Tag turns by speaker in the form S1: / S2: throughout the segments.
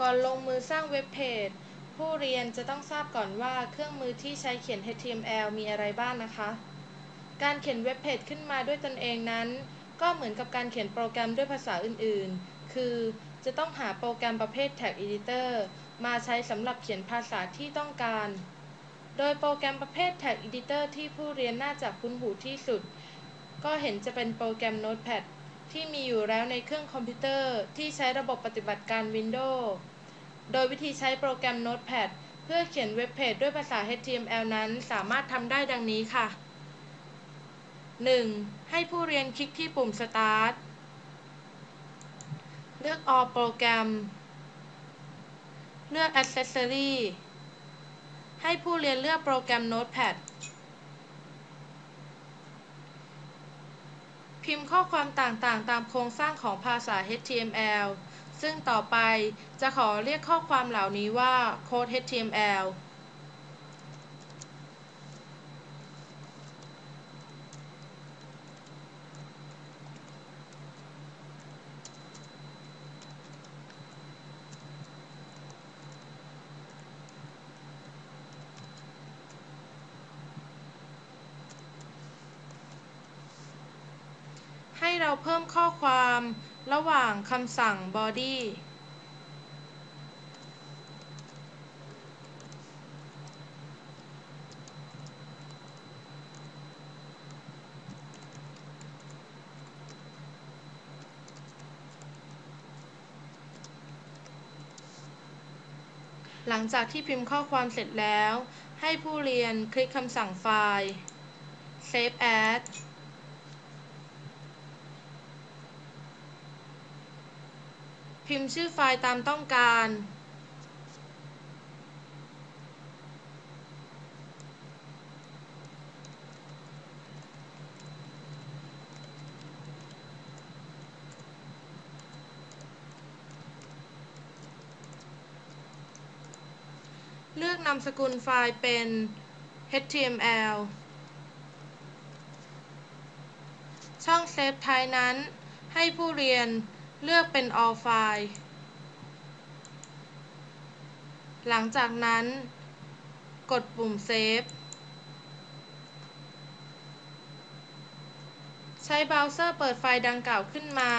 S1: ก่อนลงมือสร้างเว็บเพจ ผู้เรียนจะต้องทราบก่อนว่าเครื่องมือที่ใช้เขียน HTML มีอะไรบ้างนะคะ การเขียนเว็บเพจขึ้นมาด้วยตนเองนั้น ก็เหมือนกับการเขียนโปรแกรมด้วยภาษาอื่นๆ คือจะต้องหาโปรแกรมประเภท Tag Editor มาใช้สำหรับเขียนภาษาที่ต้องการ โดยโปรแกรมประเภท Tag Editor ที่ผู้เรียนน่าจะคุ้นหูที่สุด ก็เห็นจะเป็นโปรแกรม Notepad ที่มีอยู่แล้วในเครื่องคอมพิวเตอร์ที่ใช้ระบบปฏิบัติการ Windows โดยวิธีใช้โปรแกรม Notepad เพื่อเขียนเว็บเพจด้วยภาษา HTML นั้นสามารถทำได้ดังนี้ค่ะ 1. ให้ผู้เรียนคลิกที่ปุ่ม Start เลือก All โปรแกรมเลือก Accessory ให้ผู้เรียนเลือกโปรแกรม Notepad พิมพ์ข้อความต่างๆ ตามโครงสร้างของภาษา HTML ซึ่งต่อไปจะขอเรียกข้อความเหล่านี้ว่าโค้ด HTML เราเพิ่มข้อความระหว่างคำสั่ง body หลังจากที่พิมพ์ข้อความเสร็จแล้ว ให้ผู้เรียนคลิกคำสั่งไฟล์ save as พิมพ์ชื่อไฟล์ตามต้องการ เลือกนามสกุลไฟล์เป็น html ช่อง Save Type นั้นให้ผู้เรียน เลือกเป็น all file หลังจากนั้น กดปุ่ม save ใช้เบราว์เซอร์เปิดไฟล์ดังกล่าวขึ้นมา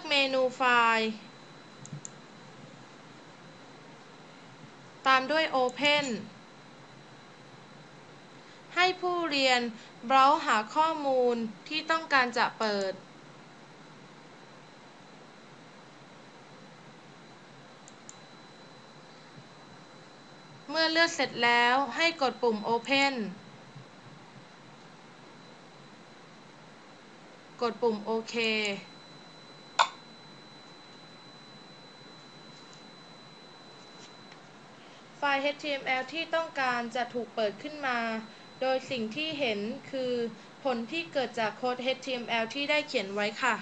S1: อกเมนูไฟล์ ตามด้วย Open ให้ผู้เรียนเบราว์หาข้อมูลที่ต้องการจะเปิด เมื่อเลือกเสร็จแล้วให้กดปุ่ม Open กดปุ่มโอเค ไฟล์ HTML ที่ต้องการจะถูกเปิดขึ้นมา โดยสิ่งที่เห็นคือผลที่เกิดจากโค้ด HTML ที่ได้เขียนไว้ค่ะ